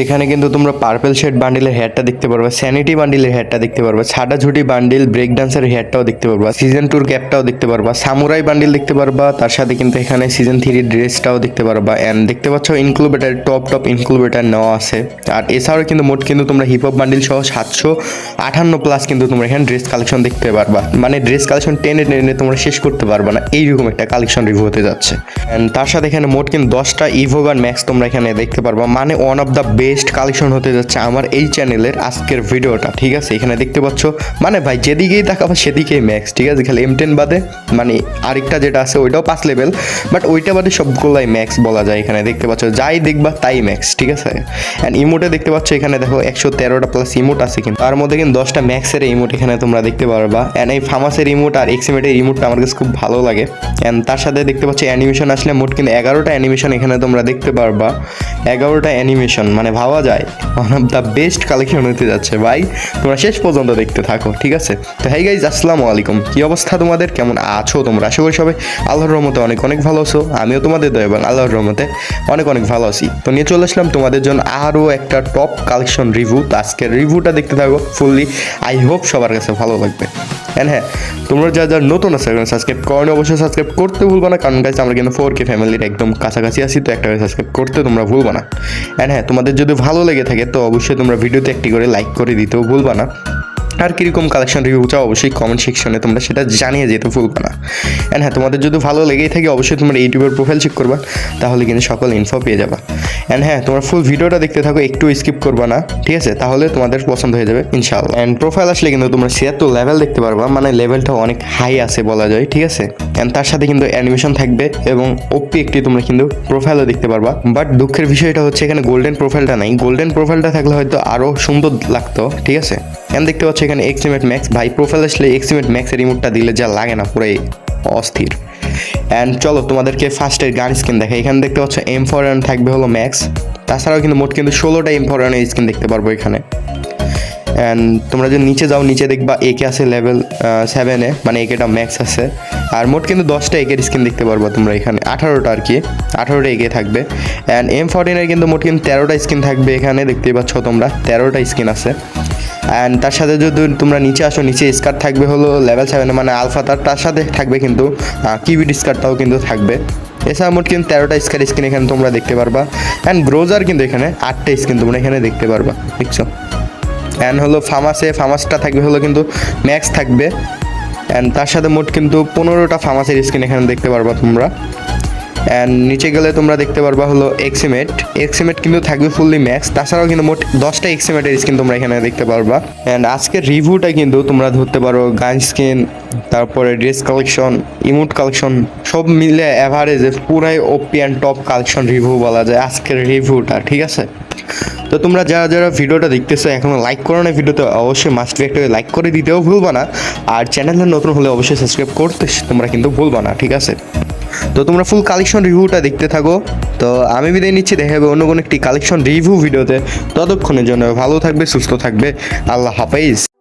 এখানে কিন্তু তোমরা পার্পেল শেড বান্ডিলের হেয়ারটা দেখতে পারবা স্যানিটি বান্ডিলের হেয়ারটা দেখতে পারবা ছাটা ঝুটি বান্ডিল ব্রেক ডান্সের হেয়ারটাও দেখতে পারবা সিজন টুর ক্যাপটাও দেখতে পারবা সামুরাই বান্ডিল দেখতে পারবা, তার সাথে কিন্তু এখানে সিজন থ্রি ড্রেসটাও দেখতে পারবা অ্যান্ড দেখতে পাচ্ছ ইনক্লুবেটার টপ টপ ইনক্লুবেটার নেওয়া আছে, আর এছাড়াও কিন্তু মোট কিন্তু তোমরা হিপ হপ বান্ডিল সহ সাতশো আটান্ন প্লাস কিন্তু তোমরা এখানে ড্রেস কালেকশন দেখতে পারবা মানে ড্রেস কালেকশন টেনে টেনে তোমরা শেষ করতে পারবা না, এইরকম একটা কালেকশন রিভিউ হতে যাচ্ছে অ্যান্ড তার সাথে এখানে মোট কিন্তু দশটা ইভোগান ম্যাক্স তোমরা এখানে দেখতে পারবা মানে one of the best collection হতে যাচ্ছে আমার এই চ্যানেলের আজকের ভিডিওটা ঠিক আছে? এখানে দেখতে পাচ্ছ মানে ভাই, যেদিকেই তাকাবা সেদিকেই ম্যাক্স ঠিক আছে? খালি এম টেন বাদে মানে আরেকটা যেটা আছে ওইটাও পাঁচ লেভেল বাট ওইটা বাদে সবগুলাই ম্যাক্স বলা যায় এখানে। দেখতে পাচ্ছ, যাই দেখবা তাই ম্যাক্স ঠিক আছে? অ্যান্ড ইমোটে দেখতে পাচ্ছ, এখানে দেখো একশো তেরোটা প্লাস ইমোট আছে কিন্তু। তার মধ্যে কিন্তু দশটা ম্যাক্সের ইমোট এখানে তোমরা দেখতে পারবা। অ্যান্ড এই ফার্মাসের ইমোট আর এক্সিমেটের ইমোটটা আমার কাছে খুব ভালো লাগে। অ্যান্ড তার সাথে দেখতে পাচ্ছ অ্যানিমেশন আসলে মোট কিন্তু এগারোটা অ্যানিমেশন এখানে তোমরা দেখতে পারবা। এগারোটা অ্যানিমেশন মানে ভাবা যায়। One of the best collection হতে যাচ্ছে। ভাই, তোমরা শেষ পর্যন্ত দেখতে থাকো, ঠিক আছে? তো হাই গাইজ আসসালামু আলাইকুম। কি অবস্থা তোমাদের? কেমন আছো তোমরা? আশা করি সবাই আল্লাহর রহমতে অনেক অনেক ভালো আছো। আমিও তোমাদের দয়া এবং আল্লাহর রহমতে অনেক অনেক ভালো আছি। তো নিয়ে চলে আসলাম তোমাদের জন্য আরও একটা টপ কালেকশন রিভিউ তো আজকের রিভিউটা দেখতে থাকো ফুললি আই হোপ সবার কাছে ভালো লাগবে। অ্যান্ড হ্যাঁ তোমরা যা যা নতুন আছে সাবস্ক্রাইব করো অবশ্যই সাবস্ক্রাইব করতে ভুলবা না। কারণ গাইজ আমরা কিন্তু ফোর কে ফ্যামিলির একদম কাছাকাছি আছি, তো একটা সাবস্ক্রাইব করতে তোমরা ভুলবা না। অ্যান্ড হ্যাঁ তোমাদের যদি ভালো লেগে থাকে, তো অবশ্যই তোমরা ভিডিওতে একটি করে লাইক করে দিতেও ভুলবা না। আর কীরকম কালেকশন রিভিউ চাও, অবশ্যই কমেন্ট সেকশনে তোমরা সেটা জানিয়ে যেতে ভুলবে না। অ্যান্ড হ্যাঁ তোমাদের যদি ভালো লেগেই থাকে, অবশ্যই তোমরা ইউটিউবের প্রোফাইল চেক করবা, তাহলে কিন্তু সকল ইনফো পেয়ে যাবা। অ্যান্ড হ্যাঁ তোমরা ফুল ভিডিওটা দেখতে থাকো, একটু স্কিপ করবা না, ঠিক আছে? তাহলে তোমাদের পছন্দ হয়ে যাবে, ইনশাআল্লাহ। অ্যান্ড প্রোফাইল আসলে কিন্তু তোমরা ছিয়াত্তর লেভেল দেখতে পারবা মানে লেভেলটা অনেক হাই আছে বলা যায়, ঠিক আছে? অ্যান্ড তার সাথে কিন্তু অ্যানিমেশন থাকবে এবং ওপি একটি তোমরা কিন্তু প্রোফাইলও দেখতে পারবা। বাট দুঃখের বিষয়টা হচ্ছে, এখানে গোল্ডেন প্রোফাইলটা নাই। গোল্ডেন প্রোফাইলটা থাকলে হয়তো আরও সুন্দর লাগতো, ঠিক আছে? এন্ড দেখতে পাচ্ছি এখানে এক্সিমেট ম্যাক্স ভাই প্রোফাইল আসলে এক্সিমেট ম্যাক্সের রিমোটটা দিলে যা লাগে না, পুরাই অস্থির। অ্যান্ড চলো, তোমাদেরকে ফার্স্টের গান স্কিন দেখে এখানে দেখতে পাচ্ছ এম ফোর থাকবে হলো ম্যাক্স তাছাড়াও কিন্তু মোট কিন্তু ষোলোটা এম ফোর স্কিন দেখতে পারব এখানে। অ্যান্ড তোমরা যদি নিচে যাও, নিচে দেখবা একে আছে লেভেল সেভেনে মানে একেটা ম্যাক্স আছে। আর মোট কিন্তু দশটা একের স্কিন দেখতে পারব তোমরা এখানে। আঠারোটা আর কি, আঠারোটা একে থাকবে। অ্যান্ড এম ফোরটিনের কিন্তু মোট কিন্তু তেরোটা স্কিন থাকবে এখানে, দেখতেই পাচ্ছ তোমরা, তেরোটা স্কিন আছে। অ্যান্ড তার সাথে যদি তোমরা নিচে আসো, নিচে স্কার্ট থাকবে হলো লেভেল সেভেনে মানে আলফা তার তার সাথে থাকবে কিন্তু কিউবিড স্কার্টটাও কিন্তু থাকবে। এছাড়া মোট কিন্তু তেরোটা স্কার স্কিন এখানে তোমরা দেখতে পারবা। অ্যান্ড গ্রোজার কিন্তু এখানে আটটা স্কিন তোমরা এখানে দেখতে পারবা, দেখছ? অ্যান্ড হলো ফার্মাসে ফার্মাসটা থাকবে হলো কিন্তু ম্যাক্স থাকবে। অ্যান্ড তার সাথে মোট কিন্তু পনেরোটা ফার্মাসির স্কিন এখানে দেখতে পারবা তোমরা। অ্যান্ড নিচে গেলে তোমরা দেখতে পারবা হলো এক্সিমেট এক্সিমেট কিন্তু থাকবে ফুললি ম্যাক্স তাছাড়াও কিন্তু মোট দশটা এক্সিমেটের স্কিন তোমরা এখানে দেখতে পারবা। অ্যান্ড আজকের রিভিউটা কিন্তু তোমরা ধরতে পারো গান স্কিন তারপরে ড্রেস কালেকশন ইমোট কালেকশন সব মিলে অ্যাভারেজে পুরাই OP and top collection review বলা যায় আজকের রিভিউটা ঠিক আছে? তো তোমরা যারা যারা ভিডিওটা দেখতেছো, এখনও লাইক করো না ভিডিওতে, অবশ্যই মাস্ট একটা লাইক করে দিতেও ভুলবা না। আর চ্যানেলটা নতুন হলে অবশ্যই সাবস্ক্রাইব করতে তোমরা কিন্তু ভুলবা না, ঠিক আছে? তো তোমরা ফুল কালেকশন রিভিউটা দেখতে থাকো। তো আমি বিদায় নিচ্ছি, দেখা যাবে অন্য কোনো একটি কালেকশন রিভিউ ভিডিওতে। ততক্ষণের জন্য ভালো থাকবে, সুস্থ থাকবে। আল্লাহ হাফেজ।